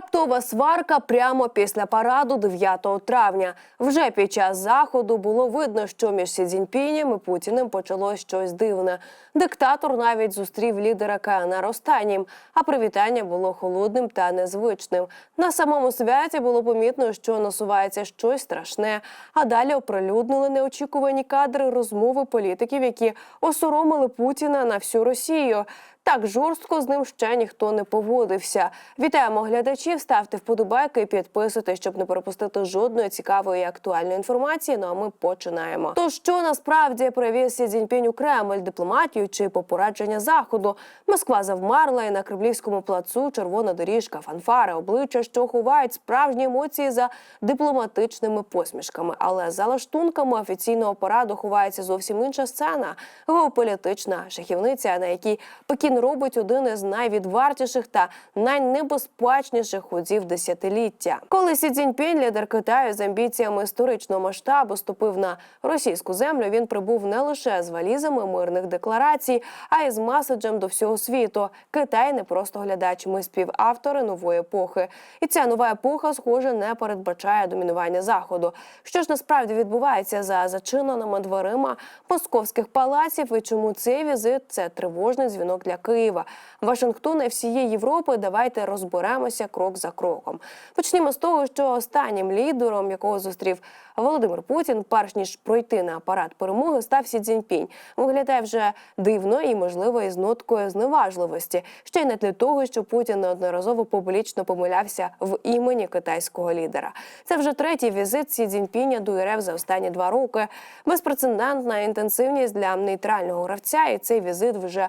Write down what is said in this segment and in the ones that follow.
Раптова сварка прямо після параду 9 травня. Вже під час заходу було видно, що між Сі Цзіньпінем і Путіним почалось щось дивне. Диктатор навіть зустрів лідера КНР останнім, а привітання було холодним та незвичним. На самому святі було помітно, що насувається щось страшне. А далі оприлюднили неочікувані кадри розмови політиків, які осоромили Путіна на всю Росію. Так жорстко з ним ще ніхто не поводився. Вітаємо глядачів. Ставте вподобайки і підписуйтесь, щоб не пропустити жодної цікавої і актуальної інформації. Ну а ми починаємо. То що насправді привіз Сі Цзіньпінь у Кремль дипломатію чи попорадження заходу? Москва завмерла і на кремлівському плацу червона доріжка, фанфари, обличчя, що ховають справжні емоції за дипломатичними посмішками. Але за лаштунками офіційного параду ховається зовсім інша сцена геополітична шахівниця, на якій Пекін робить один із найвідвартіших та найнебезпечніших ходів десятиліття. Коли Сі Цзіньпінь, лідер Китаю з амбіціями історичного масштабу, ступив на російську землю, він прибув не лише з валізами мирних декларацій, а й з меседжем до всього світу. Китай не просто глядач, ми співавтори нової епохи. І ця нова епоха, схоже, не передбачає домінування заходу. Що ж насправді відбувається за зачиненими дверима московських палаців, і чому цей візит це тривожний дзвінок для Києва, Вашингтона і всієї Європи. Давайте розберемося крок за кроком. Почнімо з того, що останнім лідером, якого зустрів Володимир Путін, перш ніж пройти на апарат перемоги, став Сі Цзіньпінь. Виглядає вже дивно і, можливо, із ноткою зневажливості. Ще й не для того, що Путін неодноразово публічно помилявся в імені китайського лідера. Це вже третій візит Сі Цзіньпіня до РФ за останні два роки. Безпрецедентна інтенсивність для нейтрального гравця, і цей візит вже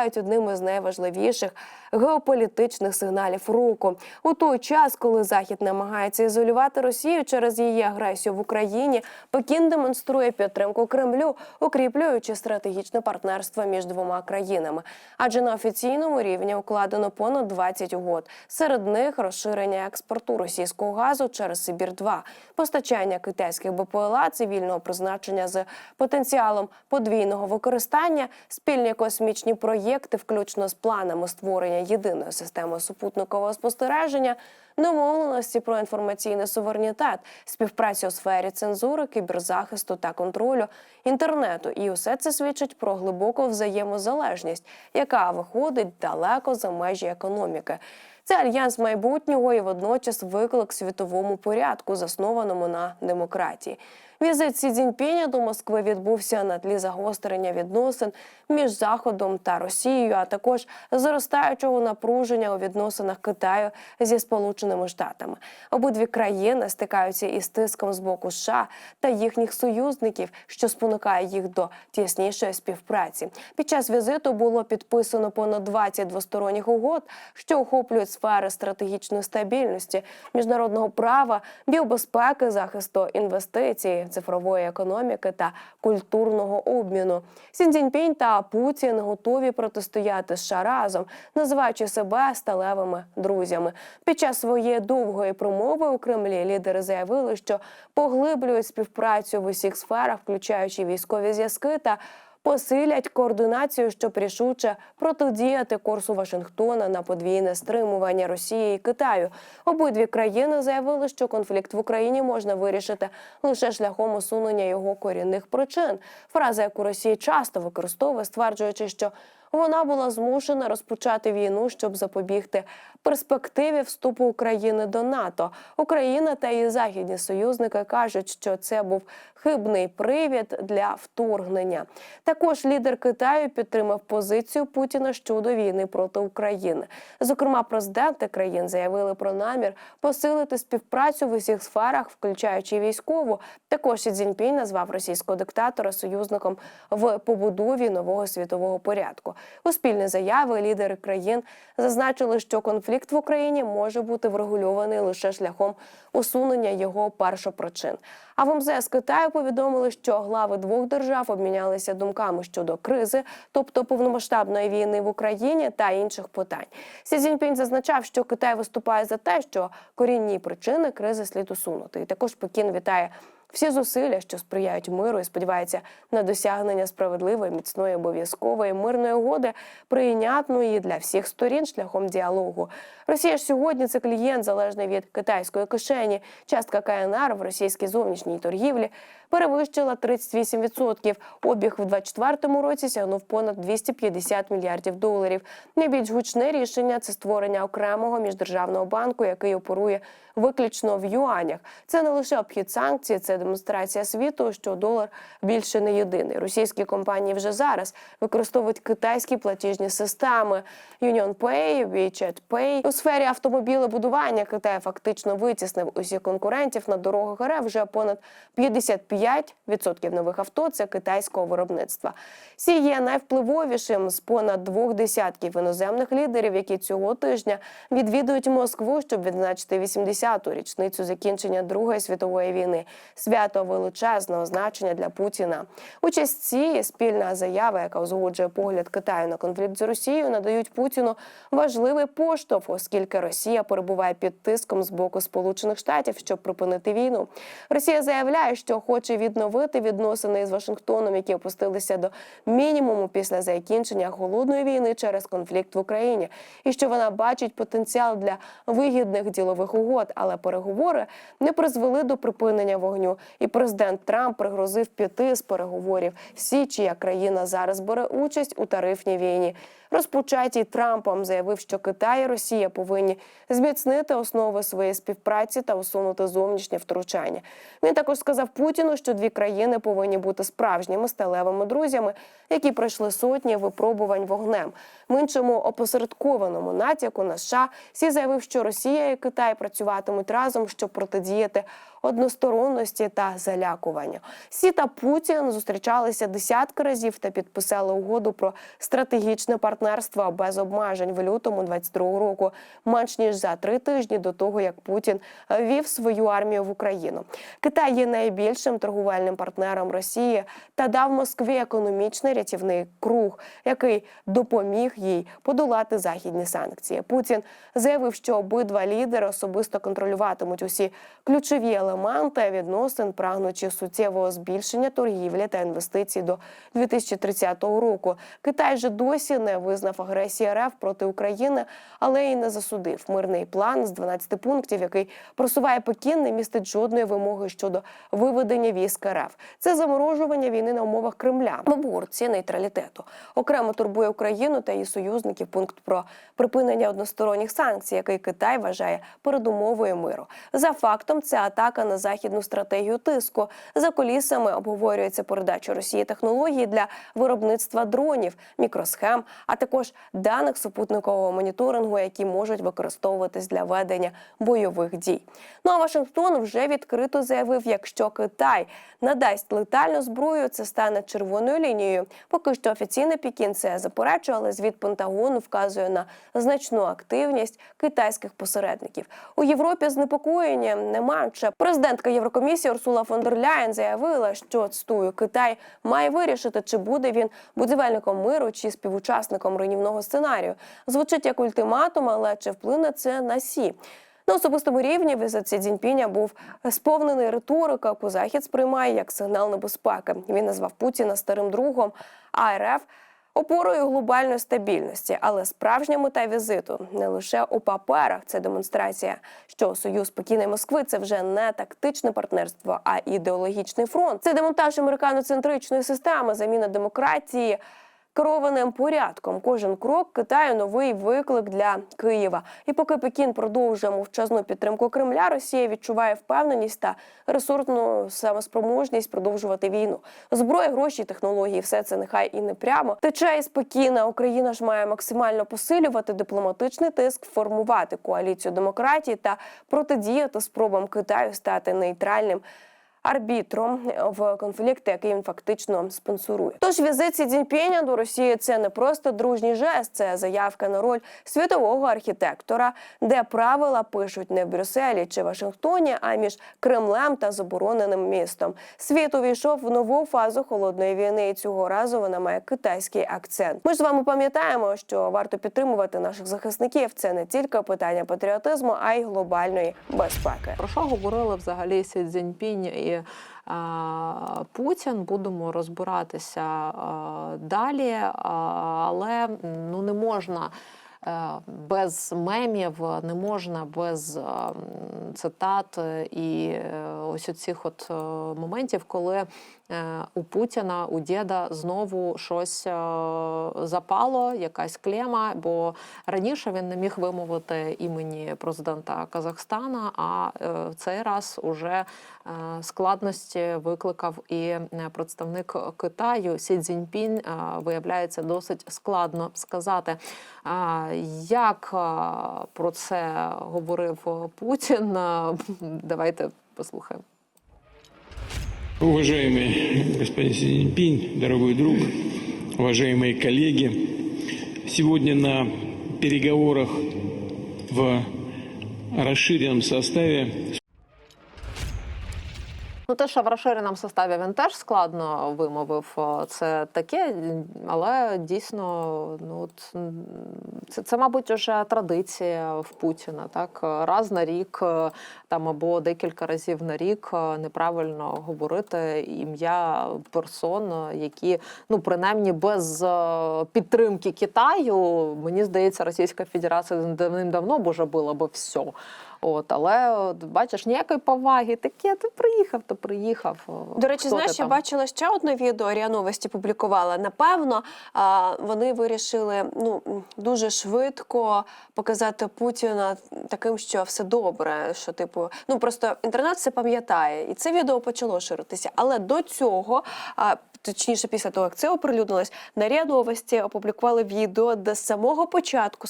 називають одним із найважливіших геополітичних сигналів року. У той час, коли Захід намагається ізолювати Росію через її агресію в Україні, Пекін демонструє підтримку Кремлю, укріплюючи стратегічне партнерство між двома країнами. Адже на офіційному рівні укладено понад 20 угод. Серед них розширення експорту російського газу через Сибір 2 постачання китайських БПЛА цивільного призначення з потенціалом подвійного використання, спільні космічні проєкти, включно з планами створення єдиної системи супутникового спостереження, домовленості про інформаційний суверенітет, співпрацю у сфері цензури, кіберзахисту та контролю інтернету. І усе це свідчить про глибоку взаємозалежність, яка виходить далеко за межі економіки. Це альянс майбутнього і водночас виклик світовому порядку, заснованому на демократії. Візит Сі Цзіньпіня до Москви відбувся на тлі загострення відносин між Заходом та Росією, а також зростаючого напруження у відносинах Китаю зі Сполученими Штатами. Обидві країни стикаються із тиском з боку США та їхніх союзників, що спонукає їх до тіснішої співпраці. Під час візиту було підписано понад 20 двосторонніх угод, що охоплюють сфери стратегічної стабільності, міжнародного права, біобезпеки, захисту інвестицій, цифрової економіки та культурного обміну. Сін Цзіньпінь та Путін готові протистояти США разом, називаючи себе сталевими друзями. Під час своєї довгої промови у Кремлі лідери заявили, що поглиблюють співпрацю в усіх сферах, включаючи військові зв'язки та посилять координацію, щоб рішуче протидіяти курсу Вашингтона на подвійне стримування Росії і Китаю. Обидві країни заявили, що конфлікт в Україні можна вирішити лише шляхом усунення його корінних причин. Фраза, яку Росія часто використовує, стверджуючи, що вона була змушена розпочати війну, щоб запобігти перспективі вступу України до НАТО. Україна та її західні союзники кажуть, що це був хибний привід для вторгнення. Також лідер Китаю підтримав позицію Путіна щодо війни проти України. Зокрема, президенти країн заявили про намір посилити співпрацю в усіх сферах, включаючи військову. Також Сі Цзіньпінь назвав російського диктатора союзником в побудові нового світового порядку. У спільні заяви лідери країн зазначили, що конфлікт в Україні може бути врегульований лише шляхом усунення його першопричин. А в МЗС Китаю повідомили, що глави двох держав обмінялися думками щодо кризи, тобто повномасштабної війни в Україні та інших питань. Сі Цзіньпінь зазначав, що Китай виступає за те, що корінні причини кризи слід усунути. І також Пекін вітає всі зусилля, що сприяють миру, і сподівається на досягнення справедливої, міцної, обов'язкової мирної угоди, прийнятної для всіх сторін шляхом діалогу. Росія ж сьогодні це клієнт, залежний від китайської кишені. Частка КНР в російській зовнішній торгівлі перевищила 38%. Обіг в 2024 році сягнув понад 250 мільярдів доларів. Найбільш гучне рішення це створення окремого міждержавного банку, який оперує виключно в юанях. Це не лише обхід санкцій, це демонстрація світу, що долар більше не єдиний. Російські компанії вже зараз використовують китайські платіжні системи UnionPay, WeChat Pay. У сфері автомобілебудування Китай фактично витіснив усіх конкурентів на дорогах РФ. Вже понад 55% нових авто це китайського виробництва. Сі є найвпливовішим з понад двох десятків іноземних лідерів, які цього тижня відвідують Москву, щоб відзначити 80-ту річницю закінчення Другої світової війни. Свято величезного значення для Путіна. Участь цієї спільна заява, яка узгоджує погляд Китаю на конфлікт з Росією, надають Путіну важливий поштовх, оскільки Росія перебуває під тиском з боку Сполучених Штатів, щоб припинити війну. Росія заявляє, що хоче відновити відносини із Вашингтоном, які опустилися до мінімуму після закінчення голодної війни через конфлікт в Україні, і що вона бачить потенціал для вигідних ділових угод, але переговори не призвели до припинення вогню. І президент Трамп пригрозив піти з переговорів. Всі, чия країна зараз бере участь у тарифній війні. Розпочатій Трампом заявив, що Китай і Росія повинні зміцнити основи своєї співпраці та усунути зовнішнє втручання. Він також сказав Путіну, що дві країни повинні бути справжніми сталевими друзями, які пройшли сотні випробувань вогнем. В іншому опосередкованому натяку на США Сі заявив, що Росія і Китай працюватимуть разом, щоб протидіяти односторонності та залякування. Сі та Путін зустрічалися десятки разів та підписали угоду про стратегічне партнерство без обмежень в лютому 22 року, менш ніж за три тижні до того, як Путін вів свою армію в Україну. Китай є найбільшим торгувальним партнером Росії та дав Москві економічний рятівний круг, який допоміг їй подолати західні санкції. Путін заявив, що обидва лідери особисто контролюватимуть усі ключові елементи відносин, прагнучи суттєвого збільшення торгівлі та інвестицій до 2030 року. Китай же досі не визнав агресії РФ проти України, але й не засудив. Мирний план з 12 пунктів, який просуває Пекін, не містить жодної вимоги щодо виведення військ РФ. Це заморожування війни на умовах Кремля обгорці нейтралітету. Окремо турбує Україну та її союзників пункт про припинення односторонніх санкцій, який Китай вважає передумовою миру. За фактом, це атака на західну стратегію тиску. За колісами обговорюється передача Росії технологій для виробництва дронів, мікросхем, а також даних супутникового моніторингу, які можуть використовуватись для ведення бойових дій. Ну а Вашингтон вже відкрито заявив, якщо Китай надасть летальну зброю, це стане червоною лінією. Поки що офіційно Пекін це заперечує, але звіт Пентагону вказує на значну активність китайських посередників у Європі. Знепокоєння не менше. Президентка Єврокомісії Урсула фон дер Ляєн заявила, що цитую, Китай має вирішити, чи буде він будівельником миру чи співучасником руйнівного сценарію. Звучить як ультиматум, але чи вплине це на сі? На особистому рівні візит Сі був сповнений риторика, яку захід сприймає як сигнал небезпеки. Він назвав Путіна старим другом, а РФ опорою глобальної стабільності. Але справжня мета візиту не лише у паперах. Це демонстрація, що союз і Москви це вже не тактичне партнерство, а ідеологічний фронт. Це демонтаж американоцентричної системи, заміна демократії керованим порядком. Кожен крок Китаю новий виклик для Києва. І поки Пекін продовжує мовчазну підтримку Кремля, Росія відчуває впевненість та ресурсну самоспроможність продовжувати війну. Зброя, гроші, технології все це нехай і не прямо тече із Пекіна. Україна ж має максимально посилювати дипломатичний тиск, формувати коаліцію демократії та протидіяти спробам Китаю стати нейтральним арбітром в конфлікти, який він фактично спонсорує. Тож візит Сі Цзіньпіня до Росії це не просто дружній жест, це заявка на роль світового архітектора, де правила пишуть не в Брюсселі чи Вашингтоні, а між Кремлем та забороненим містом. Світ увійшов в нову фазу холодної війни, і цього разу вона має китайський акцент. Ми ж з вами пам'ятаємо, що варто підтримувати наших захисників. Це не тільки питання патріотизму, а й глобальної безпеки. Про що говорили взагалі Сі Цзіньпінь і Путін. Будемо розбиратися далі, але ну не можна. е, Без мемів не можна без е, цитат і е, ось оцих от моментів, коли у Путіна, у діда знову щось е, запало, якась клема. Бо раніше він не міг вимовити імені президента Казахстана. А е, цей раз уже е, складності викликав і е, представник Китаю Сі Цзіньпінь. Е, Виявляється, досить складно сказати. Як е, про це говорив Путін? Е, Давайте послухаємо. Уважаемый господин Си Цзиньпинь, дорогой друг, уважаемые коллеги, сегодня на переговорах в расширенном составе Ну, те, що в розширеному составі він теж складно вимовив, це таке, але дійсно, ну це, це, мабуть, уже традиція в Путіна. Так, раз на рік е, там або декілька разів на рік е, неправильно говорити ім'я персон, е, які ну принаймні без підтримки Китаю, мені здається, Російська Федерація давним-давно б уже була би все. От, але от, бачиш, ніякої поваги. Таке, ти приїхав, то приїхав. До речі, Хто знаєш, я бачила ще одне відео. Ріа Новості публікувала. Напевно, вони вирішили ну дуже швидко показати Путіна таким, що все добре. Що типу, ну просто інтернет це пам'ятає, і це відео почало ширитися. Але до цього. Точніше, після того, як це оприлюднилось, на РІА Новості опублікували відео, де з самого початку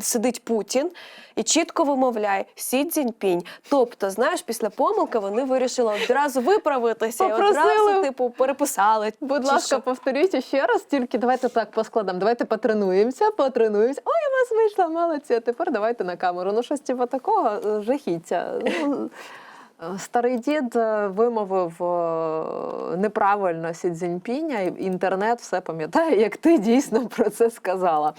сидить Путін і чітко вимовляє Сі Цзіньпінь. Тобто, знаєш, після помилки вони вирішили одразу виправитися і одразу, типу, переписали. Будь Чи ласка, що? повторюйте ще раз, тільки давайте так поскладемо. Давайте потренуємося, потренуємося. Ой, у вас вийшла, молодці. А тепер давайте на камеру. Ну, щось типу такого е, жахіття. Старий дід е, вимовив е, неправильно Сі Цзіньпіня, і інтернет все пам'ятає, як ти дійсно про це сказала.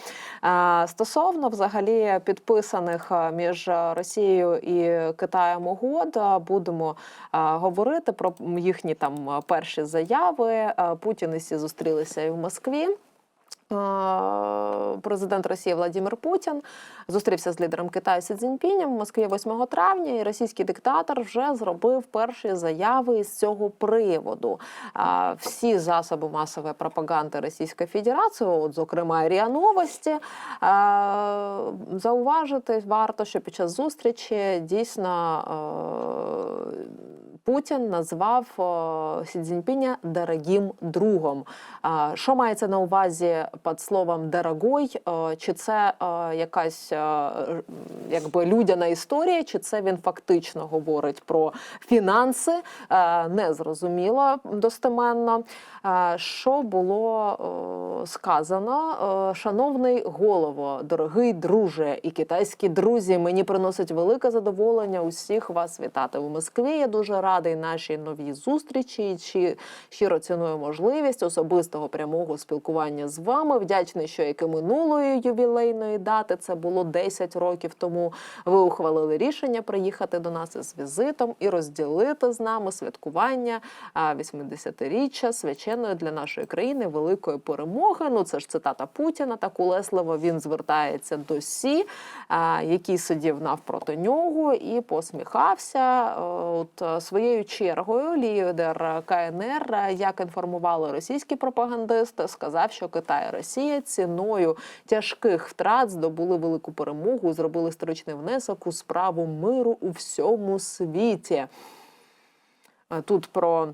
Е, Стосовно взагалі підписаних між Росією і Китаєм угод, будемо говорити про їхні там перші заяви. Путін і Сі зустрілися і в Москві. Е, Президент Росії Владимир Путін зустрівся з лідером Китаю Сі Цзіньпінем в Москві 8 травня. І російський диктатор вже зробив перші заяви з цього приводу. Всі засоби масової пропаганди Російської Федерації, от зокрема і РІА Новості, е, зауважити варто, що під час зустрічі дійсно. Путін назвав е, Сі Цзіньпіня дорогим другом. Що мається на увазі під словом дорогой? Е, Чи це е, якась якби людяна історія, чи це він фактично говорить про фінанси? Не зрозуміло достеменно. Що було сказано? Шановний голово, дорогий друже і китайські друзі, мені приносить велике задоволення усіх вас вітати в Москві. Я дуже радий нашій новій зустрічі. Чи щиро ціную можливість особистого прямого спілкування з вами. Вдячний, що як і минулої ювілейної дати, це було 10 років тому. Ви ухвалили рішення приїхати до нас із візитом і розділити з нами святкування 80-річчя священної для нашої країни великої перемоги. Ну це ж цитата Путіна. Так улесливо він звертається до Сі, який сидів навпроти нього і посміхався. От е, своєю чергою лідер КНР, як інформували російські пропагандисти, сказав, що Китай і Росія ціною тяжких втрат здобули велику перемогу, зробили історичний внесок у справу миру у всьому світі. Тут про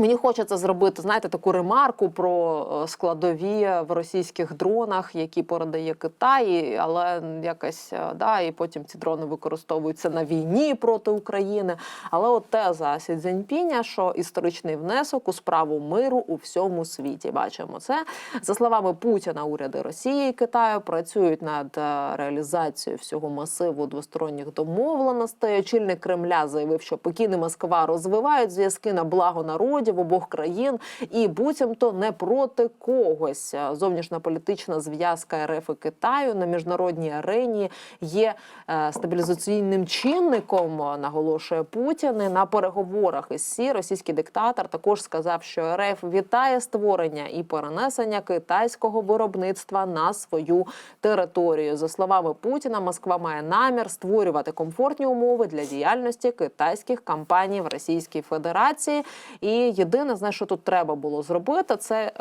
Мені хочеться зробити, знаєте, таку ремарку про е, складові в російських дронах, які передає Китай, але якось е, да, і потім ці дрони використовуються на війні проти України. Але от теза Сі Цзіньпіня, що історичний внесок у справу миру у всьому світі. Бачимо це за словами Путіна. Уряди Росії і Китаю працюють над е, реалізацією всього масиву двосторонніх домовленостей. Очільник Кремля заявив, що Пекін і Москва розвивають зв'язки на благо народів. Народів обох країн, і буцімто не проти когось. Зовнішня політична зв'язка РФ і Китаю на міжнародній арені є е, стабілізаційним чинником, наголошує Путін. І на переговорах із СІ російський диктатор також сказав, що РФ вітає створення і перенесення китайського виробництва на свою територію. За словами Путіна, Москва має намір створювати комфортні умови для діяльності китайських компаній в Російській Федерації. І єдине, знаєш, що тут треба було зробити, це е,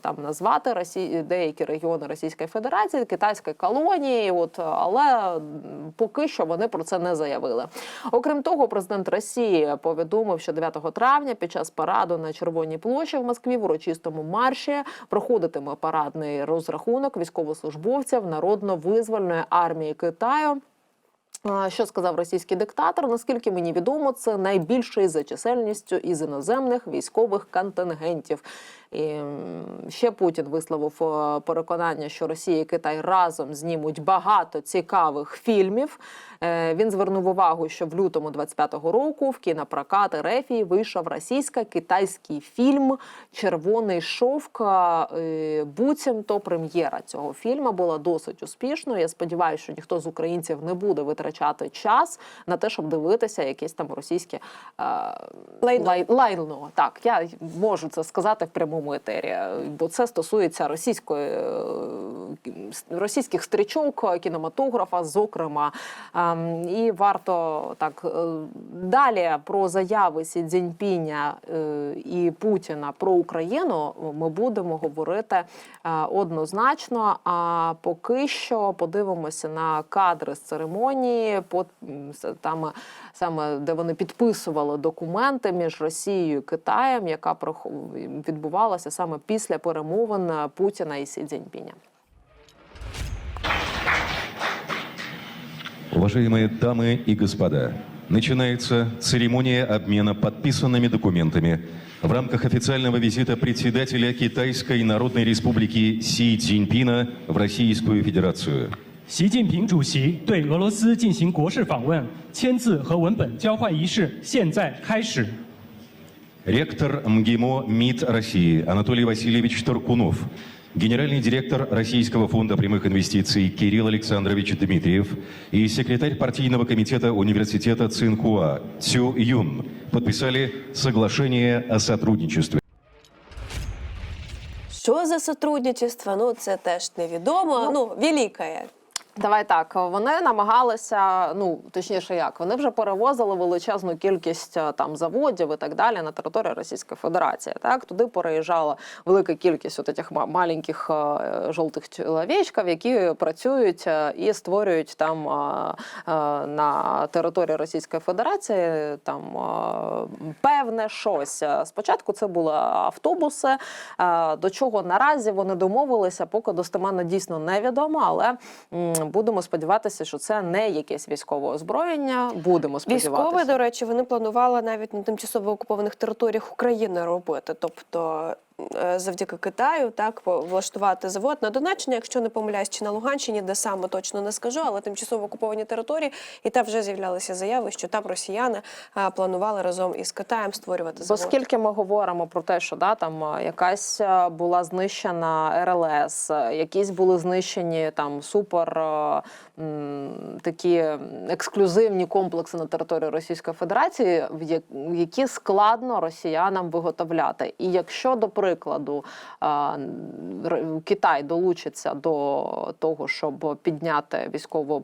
там назвати Росі... деякі регіони Російської Федерації китайської колонії. От але поки що вони про це не заявили. Окрім того, президент Росії повідомив, що 9 травня під час параду на Червоній площі в Москві в урочистому марші проходитиме парадний розрахунок військовослужбовців народно-визвольної армії Китаю. Що сказав російський диктатор? Наскільки мені відомо, це найбільший за чисельністю із іноземних військових контингентів. І ще Путін висловив е, переконання, що Росія і Китай разом знімуть багато цікавих фільмів. Е, Він звернув увагу, що в лютому 25-го року в кінопрокат Рефії вийшов російсько-китайський фільм Червоний шовк. Е, Буцімто прем'єра цього фільму була досить успішною. Я сподіваюся, що ніхто з українців не буде витрачати час на те, щоб дивитися якісь там російські е, Лайно. лайно. Так, я можу це сказати в прямому етері, бо це стосується російської е, російських стрічок, кінематографа, зокрема. Ем, І варто так е, далі про заяви Сі Цзіньпіня е, і Путіна про Україну ми будемо говорити однозначно. А поки що подивимося на кадри з церемонії, по- там саме де вони підписували документи між Росією і Китаєм, яка прох- відбувалася саме після перемовин Путіна і Сі Цзіньпіня. Уважаемые дамы и господа, начинается церемония обмена подписанными документами в рамках официального визита председателя Китайской Народной Республики Си Цзиньпина в Российскую Федерацию. 习近平主席对俄罗斯进行国事访问，签字和文本交换仪式现在开始。 Ректор МГИМО МИД России Анатолий Васильевич Туркунов, генеральный директор Российского фонда прямых инвестиций Кирилл Александрович Дмитриев и секретарь партийного комитета университета Цинхуа Цю Юн подписали соглашение о сотрудничестве. Що за сотрудничество? Ну це теж невідомо. Ну, великає. Давай так. Вони намагалися, ну точніше, як вони вже перевозили величезну кількість е, там заводів і так далі на територію Російської Федерації. Так туди переїжджала велика кількість от цих ма- маленьких е, жовтих чоловічків, які працюють е, і створюють там на території Російської Федерації там певне щось. Спочатку це були автобуси. До чого наразі вони домовилися, поки достеменно дійсно невідомо, але будемо сподіватися, що це не якесь військове озброєння. Будемо сподіватися. Військове, до речі, вони планували навіть на тимчасово окупованих територіях України робити. Тобто завдяки Китаю так влаштувати завод на Донеччині, якщо не помиляюсь, чи на Луганщині, де саме точно не скажу, але тимчасово окуповані території, і там вже з'являлися заяви, що там росіяни е, планували разом із Китаєм створювати завод. Оскільки ми говоримо про те, що да, там якась була знищена РЛС, якісь були знищені там супер такі ексклюзивні комплекси на території Російської Федерації, які складно росіянам виготовляти. І якщо, до прикладу, Китай долучиться до того, щоб підняти військово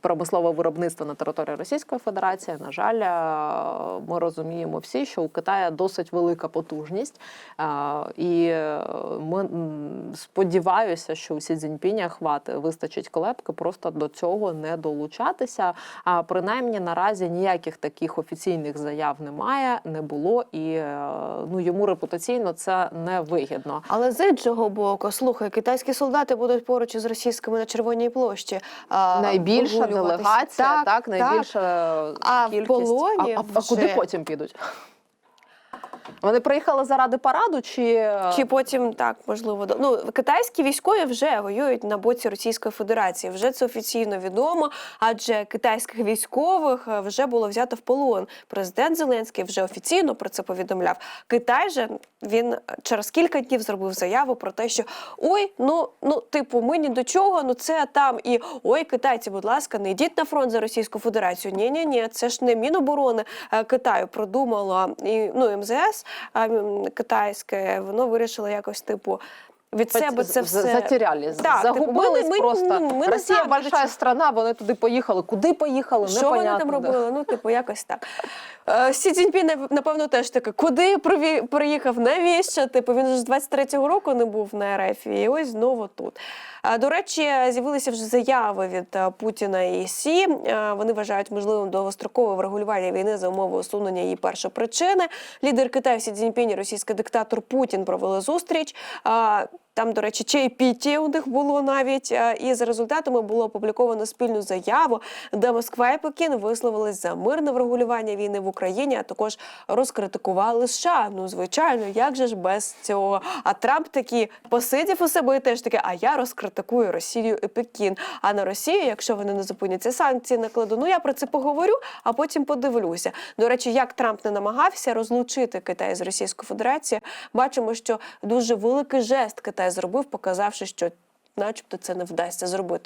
промислове виробництво на території Російської Федерації, на жаль, ми розуміємо всі, що у Китаю досить велика потужність, і е, ми сподіваюся, що у Сі Цзіньпіня хвати вистачить клепки просто до цього не долучатися. А принаймні наразі ніяких таких офіційних заяв немає, не було, і е, ну йому репутаційно це не вигідно. Але з іншого боку, слухай, китайські солдати будуть поруч із російськими на Червоній площі. а, Найбільша делегація, так, найбільша А в полоні а, а, а куди потім підуть? Вони приїхали заради параду, чи, Чи потім так можливо ну китайські військові вже воюють на боці Російської Федерації. Вже це офіційно відомо, адже китайських військових е, вже було взято в полон. Президент Зеленський вже офіційно про це повідомляв. Китай же він через кілька днів зробив заяву про те, що ой, ну ну типу, ми ні до чого, ну це там і ой, китайці, будь ласка, не йдіть на фронт за Російську Федерацію. Ні, ні, ні, це ж не Міноборони е, Китаю продумало і ну МЗС а, китайське, воно вирішило якось типу. Від себе це все затеряли, Так, типу, загубились ми- ми- просто. ми не Росія большая чого. страна, вони туди поїхали. Куди поїхали? Що вони там робили? Ну, типу, якось так. Е, Сі Цзіньпін, нав- напевно, теж таке, куди приїхав, навіщо? Типу, він ж з 23-го року не був на РФ, і ось знову тут. До речі, з'явилися вже заяви від е, Путіна і Сі. Е, Вони вважають можливим довгострокове врегулювання війни за умови усунення її першопричини. Лідер Китаю Сі Цзіньпінь і російський диктатор Путін провели зустріч. Там, до речі, чайпіті у них було навіть. е, І за результатами було опубліковано спільну заяву, де Москва і Пекін висловились за мирне врегулювання війни в Україні, а також розкритикували США. Ну, звичайно, як же ж без цього? А Трамп таки посидів у себе і теж таки, а я розкритикую Росію і Пекін. А на Росію, якщо вони не зупиняться санкції, накладу. Ну я про це поговорю, а потім подивлюся. До речі, як Трамп не намагався розлучити Китай з Російською Федерацією, бачимо, що дуже великий жест Китай зробив, показавши, що, начебто, це не вдасться зробити.